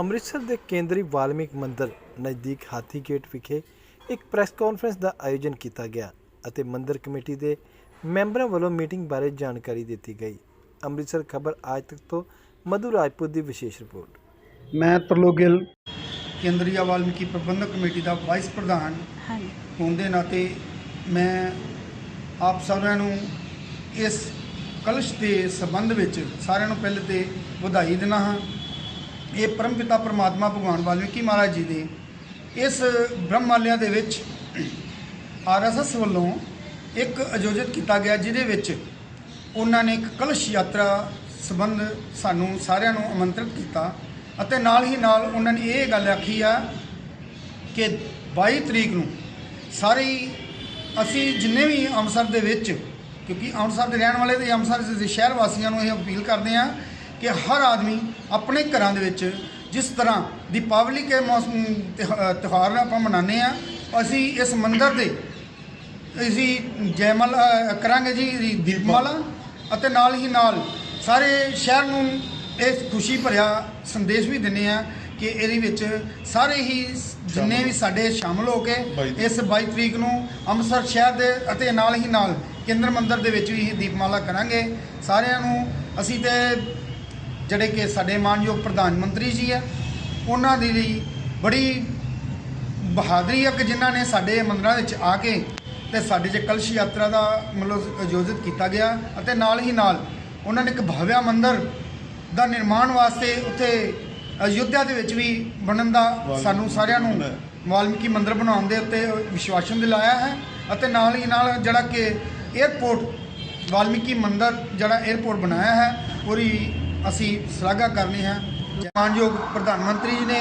ਅੰਮ੍ਰਿਤਸਰ ਦੇ ਕੇਂਦਰੀ ਵਾਲਮੀਕ ਮੰਦਿਰ ਨਜ਼ਦੀਕ ਹਾਥੀ ਗੇਟ ਵਿਖੇ ਇੱਕ ਪ੍ਰੈਸ ਕਾਨਫਰੰਸ ਦਾ ਆਯੋਜਨ ਕੀਤਾ ਗਿਆ ਅਤੇ ਮੰਦਿਰ ਕਮੇਟੀ ਦੇ ਮੈਂਬਰਾਂ ਵੱਲੋਂ ਮੀਟਿੰਗ ਬਾਰੇ ਜਾਣਕਾਰੀ ਦਿੱਤੀ ਗਈ। ਅੰਮ੍ਰਿਤਸਰ ਖਬਰ ਅੱਜ ਤੱਕ ਤੋਂ ਮਧੂ ਰਾਜਪੂਤ ਦੀ ਵਿਸ਼ੇਸ਼ ਰਿਪੋਰਟ। ਮੈਂ ਤਰਲੋਕ ਗਿੱਲ ਕੇਂਦਰੀ ਵਾਲਮੀਕੀ ਪ੍ਰਬੰਧਕ ਕਮੇਟੀ ਦਾ ਵਾਈਸ ਪ੍ਰਧਾਨ ਹਾਂਜੀ। ਹੋਣ ਦੇ ਨਾਤੇ ਮੈਂ ਆਪ ਸਾਰਿਆਂ ਨੂੰ ਇਸ ਕਲਸ਼ ਦੇ ਸੰਬੰਧ ਵਿੱਚ ਸਾਰਿਆਂ ਨੂੰ ਪਹਿਲੇ ਤੇ ਵਧਾਈ ਦਿੰਦਾ ਹਾਂ। ਇਹ ਪਰਮਪਿਤਾ ਪ੍ਰਮਾਤਮਾ ਭਗਵਾਨ ਵਾਲਮੀਕੀ ਮਹਾਰਾਜ ਜੀ ਦੇ ਇਸ ਬ੍ਰਹਮਾਲਿਆ ਦੇ ਵਿੱਚ ਆਰਐਸਐਸ ਵੱਲੋਂ ਇੱਕ ਆਯੋਜਿਤ ਕੀਤਾ ਗਿਆ, ਜਿਹਦੇ ਵਿੱਚ ਉਹਨਾਂ ਨੇ ਇੱਕ ਕਲਸ਼ ਯਾਤਰਾ ਸੰਬੰਧ ਸਾਨੂੰ ਸਾਰਿਆਂ ਨੂੰ ਆਮੰਤਰਿਤ ਕੀਤਾ ਅਤੇ ਨਾਲ ਹੀ ਨਾਲ ਉਹਨਾਂ ਨੇ ਇਹ ਗੱਲ ਆਖੀ ਆ ਕਿ 22 ਤਰੀਕ ਨੂੰ ਸਾਰੇ ਅਸੀਂ ਜਿੰਨੇ ਵੀ ਅੰਮ੍ਰਿਤਸਰ ਦੇ ਵਿੱਚ, ਕਿਉਂਕਿ ਅੰਮ੍ਰਿਤਸਰ ਦੇ ਰਹਿਣ ਵਾਲੇ ਤੇ ਅੰਮ੍ਰਿਤਸਰ ਦੇ ਸ਼ਹਿਰ ਵਾਸੀਆਂ ਨੂੰ ਇਹ ਅਪੀਲ ਕਰਦੇ ਆ ਕਿ ਹਰ ਆਦਮੀ ਆਪਣੇ ਘਰਾਂ ਦੇ ਵਿੱਚ ਜਿਸ ਤਰ੍ਹਾਂ ਦੀਪਾਵਲੀ ਕੇ ਮੌਸਮ ਤਿਉਹਾਰ ਆਪਾਂ ਮਨਾਉਂਦੇ ਆ ਅਸੀਂ ਇਸ ਮੰਦਿਰ ਦੇ ਅਸੀਂ ਜੈਮਲ ਕਰਾਂਗੇ ਜੀ ਦੀਪਮਾਲਾ ਅਤੇ ਨਾਲ ਹੀ ਨਾਲ ਸਾਰੇ ਸ਼ਹਿਰ ਨੂੰ ਇਹ ਖੁਸ਼ੀ ਭਰਿਆ ਸੰਦੇਸ਼ ਵੀ ਦਿੰਨੇ ਆ ਕਿ ਇਹਦੇ ਵਿੱਚ ਸਾਰੇ ਹੀ ਜਿੰਨੇ ਵੀ ਸਾਡੇ ਸ਼ਾਮਲ ਹੋ ਕੇ ਇਸ 22 ਤਰੀਕ ਨੂੰ ਅੰਮ੍ਰਿਤਸਰ ਸ਼ਹਿਰ ਦੇ ਅਤੇ ਨਾਲ ਹੀ ਨਾਲ ਕੇਂਦਰ ਮੰਦਿਰ ਦੇ ਵਿੱਚ ਵੀ ਇਹ ਦੀਪਮਾਲਾ ਕਰਾਂਗੇ। ਸਾਰਿਆਂ ਨੂੰ ਅਸੀਂ ਤੇ ਜਿਹੜੇ ਕਿ ਸਾਡੇ ਮਾਨਯੋਗ ਪ੍ਰਧਾਨ ਮੰਤਰੀ ਜੀ ਆ ਉਹਨਾਂ ਦੀ ਲਈ ਬੜੀ ਬਹਾਦਰੀ ਆ ਕਿ ਜਿਨ੍ਹਾਂ ਨੇ ਸਾਡੇ ਮੰਦਰਾਂ ਵਿੱਚ ਆ ਕੇ ਤੇ ਸਾਡੇ ਜੇ ਕਲਸ਼ ਯਾਤਰਾ ਦਾ ਮਤਲਬ ਆਯੋਜਿਤ ਕੀਤਾ ਗਿਆ ਅਤੇ ਨਾਲ ਹੀ ਨਾਲ ਉਹਨਾਂ ਨੇ ਇੱਕ ਭਵਿਆ ਮੰਦਿਰ ਦਾ ਨਿਰਮਾਣ ਵਾਸਤੇ ਉੱਥੇ ਅਯੁੱਧਿਆ ਦੇ ਵਿੱਚ ਵੀ ਬਣਨ ਦਾ ਸਾਨੂੰ ਸਾਰਿਆਂ ਨੂੰ ਵਾਲਮੀਕੀ ਮੰਦਿਰ ਬਣਾਉਣ ਦੇ ਉੱਤੇ ਵਿਸ਼ਵਾਸਨ ਦਿਲਾਇਆ ਹੈ ਅਤੇ ਨਾਲ ਹੀ ਨਾਲ ਜਿਹੜਾ ਕਿ 에ਅਰਪੋਰਟ ਵਾਲਮੀਕੀ ਮੰਦਿਰ ਜਿਹੜਾ 에ਅਰਪੋਰਟ ਬਣਾਇਆ ਹੈ ਉਹਦੀ ਅਸੀਂ ਸ਼ਲਾਘਾ ਕਰਨੀ ਹੈ। ਮਾਨਯੋਗ ਪ੍ਰਧਾਨ ਮੰਤਰੀ ਜੀ ਨੇ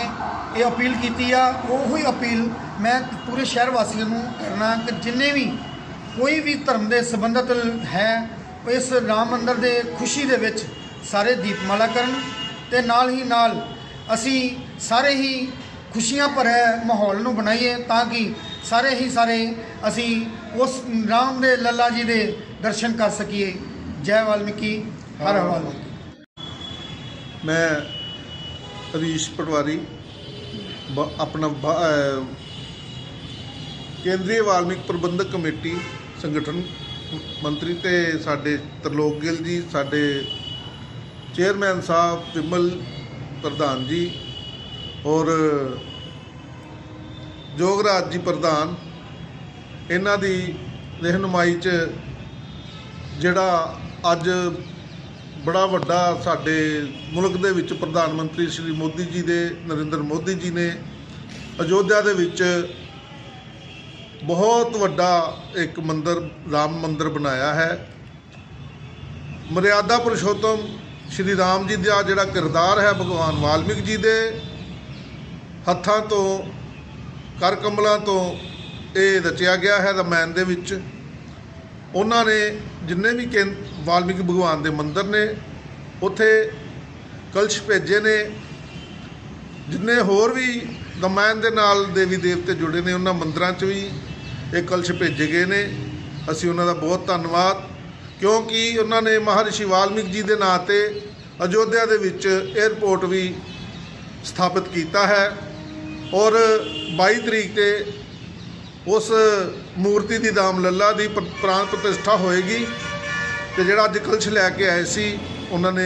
ਇਹ ਅਪੀਲ ਕੀਤੀ ਆ। ਉਹ ਹੀ ਅਪੀਲ ਮੈਂ ਪੂਰੇ ਸ਼ਹਿਰ ਵਾਸੀਆਂ ਨੂੰ ਕਰਨਾ ਕਿ ਜਿੰਨੇ ਵੀ ਕੋਈ ਵੀ ਧਰਮ ਦੇ ਸੰਬੰਧਿਤ ਹੈ, ਇਸ ਰਾਮ ਮੰਦਰ ਦੇ ਖੁਸ਼ੀ ਦੇ ਵਿੱਚ ਸਾਰੇ ਦੀਪਮਾਲਾ ਕਰਨ ਤੇ ਨਾਲ ਹੀ ਨਾਲ ਅਸੀਂ ਸਾਰੇ ਹੀ ਖੁਸ਼ੀਆਂ ਭਰੇ ਮਾਹੌਲ ਨੂੰ ਬਣਾਈਏ ਤਾਂ ਕਿ ਸਾਰੇ ਹੀ ਸਾਰੇ ਅਸੀਂ ਉਸ ਰਾਮ ਦੇ ਲੱਲਾ ਜੀ ਦੇ ਦਰਸ਼ਨ ਕਰ ਸਕੀਏ। ਜੈ ਵਾਲਮੀਕੀ, ਹਰ ਹਰ ਮੈਂ ਹਰੀਸ਼ ਪਟਵਾਰੀ, ਬ- ਆਪਣਾ ਕੇਂਦਰੀ ਵਾਲਮੀਕ ਪ੍ਰਬੰਧਕ ਕਮੇਟੀ ਸੰਗਠਨ ਮੰਤਰੀ ਤੇ ਸਾਡੇ ਤਰਲੋਕ ਗਿੱਲ ਜੀ, ਸਾਡੇ ਚੇਅਰਮੈਨ ਸਾਹਿਬ ਵਿਮਲ ਪ੍ਰਧਾਨ ਜੀ ਔਰ ਜੋਗਰਾਜ ਜੀ ਪ੍ਰਧਾਨ, ਇਹਨਾਂ ਦੀ ਰਹਿਨੁਮਾਈ 'ਚ ਜਿਹੜਾ ਅੱਜ ਬੜਾ ਵੱਡਾ ਸਾਡੇ ਮੁਲਕ ਦੇ ਵਿੱਚ ਪ੍ਰਧਾਨ ਮੰਤਰੀ ਸ਼੍ਰੀ ਮੋਦੀ ਜੀ ਦੇ, ਨਰਿੰਦਰ ਮੋਦੀ ਜੀ ਨੇ ਅਯੋਧਿਆ ਦੇ ਵਿੱਚ ਬਹੁਤ ਵੱਡਾ ਇੱਕ ਮੰਦਿਰ, ਰਾਮ ਮੰਦਿਰ ਬਣਾਇਆ ਹੈ। ਮਰਿਆਦਾ ਪੁਰਸ਼ੋਤਮ ਸ਼੍ਰੀ ਰਾਮ ਜੀ ਦਾ ਜਿਹੜਾ ਕਿਰਦਾਰ ਹੈ ਭਗਵਾਨ ਵਾਲਮੀਕ ਜੀ ਦੇ, ਹੱਥਾਂ ਤੋਂ, ਕਰ ਕਮਲਾਂ ਤੋਂ ਇਹ ਰਚਿਆ ਗਿਆ ਹੈ ਰਮਾਇਣ ਦੇ ਵਿੱਚ। ਉਹਨਾਂ ਨੇ ਜਿੰਨੇ ਵੀ ਕੇਂ ਵਾਲਮੀਕੀ ਭਗਵਾਨ ਦੇ ਮੰਦਿਰ ਨੇ, ਉੱਥੇ ਕਲਸ਼ ਭੇਜੇ ਨੇ, ਜਿੰਨੇ ਹੋਰ ਵੀ ਰਮਾਇਣ ਦੇ ਨਾਲ ਦੇਵੀ ਦੇਵਤੇ ਜੁੜੇ ਨੇ, ਉਹਨਾਂ ਮੰਦਰਾਂ 'ਚ ਵੀ ਇਹ ਕਲਸ਼ ਭੇਜੇ ਗਏ ਨੇ। ਅਸੀਂ ਉਹਨਾਂ ਦਾ ਬਹੁਤ ਧੰਨਵਾਦ, ਕਿਉਂਕਿ ਉਹਨਾਂ ਨੇ ਮਹਾਰਿਸ਼ੀ ਵਾਲਮੀਕ ਜੀ ਦੇ ਨਾਂ ਤੇ ਅਯੋਧਿਆ ਦੇ ਵਿੱਚ 에ਅਰਪੋਰਟ ਵੀ ਸਥਾਪਿਤ ਕੀਤਾ ਹੈ ਔਰ 22 ਤਰੀਕ ਤੇ ਉਸ ਮੂਰਤੀ ਦੀ ਦਾਮ ਲੱਲਾ ਦੀ ਪ- ਪ੍ਰਾਣ ਪ੍ਰਤਿਸ਼ਠਾ ਹੋਏਗੀ। ਤੇ ਜਿਹੜਾ ਅੱਜ ਕਲਸ਼ ਲੈ ਕੇ ਆਏ ਸੀ ਉਹਨਾਂ ਨੇ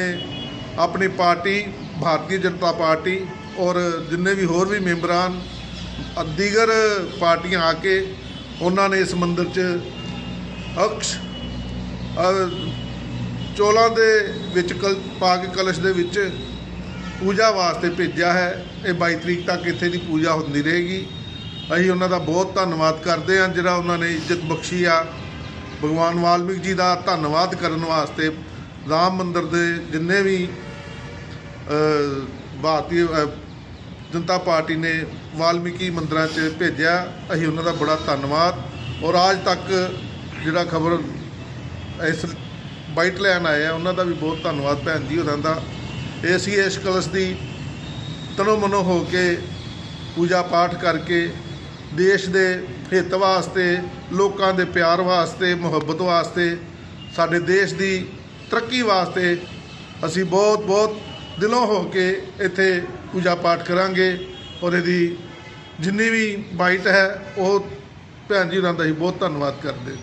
ਆਪਣੀ ਪਾਰਟੀ ਭਾਰਤੀ ਜਨਤਾ ਪਾਰਟੀ ਔਰ ਜਿੰਨੇ ਵੀ ਹੋਰ ਵੀ ਮੈਂਬਰਾਂ ਅ- ਦੀਗਰ ਪਾਰਟੀਆਂ ਆ ਕੇ ਉਹਨਾਂ ਨੇ ਇਸ ਮੰਦਿਰ 'ਚ ਅਕਸ਼ ਅ, ਦੇ ਵਿੱਚ ਕਲ ਪਾ ਕੇ ਕਲਸ਼ ਦੇ ਵਿੱਚ ਪੂਜਾ ਵਾਸਤੇ ਭੇਜਿਆ ਹੈ। ਇਹ 22 ਤਰੀਕ ਤੱਕ ਇੱਥੇ ਦੀ ਪੂਜਾ ਹੁੰਦੀ ਰਹੇਗੀ। ਅਸੀਂ ਉਹਨਾਂ ਦਾ ਬਹੁਤ ਧੰਨਵਾਦ ਕਰਦੇ ਹਾਂ ਜਿਹੜਾ ਉਹਨਾਂ ਨੇ ਇੱਜ਼ਤ ਬਖਸ਼ੀ ਆ। ਭਗਵਾਨ ਵਾਲਮੀਕ ਜੀ ਦਾ ਧੰਨਵਾਦ ਕਰਨ ਵਾਸਤੇ ਰਾਮ ਮੰਦਰ ਦੇ ਜਿੰਨੇ ਵੀ ਭਾਰਤੀ ਜਨਤਾ ਪਾਰਟੀ ਨੇ ਵਾਲਮੀਕੀ ਮੰਦਰਾਂ 'ਚ ਭੇਜਿਆ, ਅਸੀਂ ਉਹਨਾਂ ਦਾ ਬੜਾ ਧੰਨਵਾਦ। ਔਰ ਅੱਜ ਤੱਕ ਜਿਹੜਾ ਖਬਰ ਇਸ ਬਾਈਟ ਲੈਣ ਆਏ ਆ, ਉਹਨਾਂ ਦਾ ਵੀ ਬਹੁਤ ਧੰਨਵਾਦ ਭੈਣ ਜੀ ਹੋਰਾਂ ਦਾ। ਇਹ ਅਸੀਂ ਇਸ ਕਲਸ਼ ਦੀ ਤਨੋ ਮਨੋ ਹੋ ਕੇ ਪੂਜਾ ਪਾਠ ਕਰਕੇ ਦੇਸ਼ ਦੇ ਹਿੱਤ ਵਾਸਤੇ, ਲੋਕਾਂ ਦੇ ਪਿਆਰ ਵਾਸਤੇ, ਮੁਹੱਬਤ ਵਾਸਤੇ, ਸਾਡੇ ਦੇਸ਼ ਦੀ ਤਰੱਕੀ ਵਾਸਤੇ ਅਸੀਂ ਬਹੁਤ ਬਹੁਤ ਦਿਲੋਂ ਹੋ ਕੇ ਇੱਥੇ ਪੂਜਾ ਪਾਠ ਕਰਾਂਗੇ। ਔਰ ਇਹਦੀ ਜਿੰਨੀ ਵੀ ਬਾਈਟ ਹੈ, ਉਹ ਭੈਣ ਜੀ ਉਹਨਾਂ ਦਾ ਹੀ ਬਹੁਤ ਧੰਨਵਾਦ ਕਰਦੇ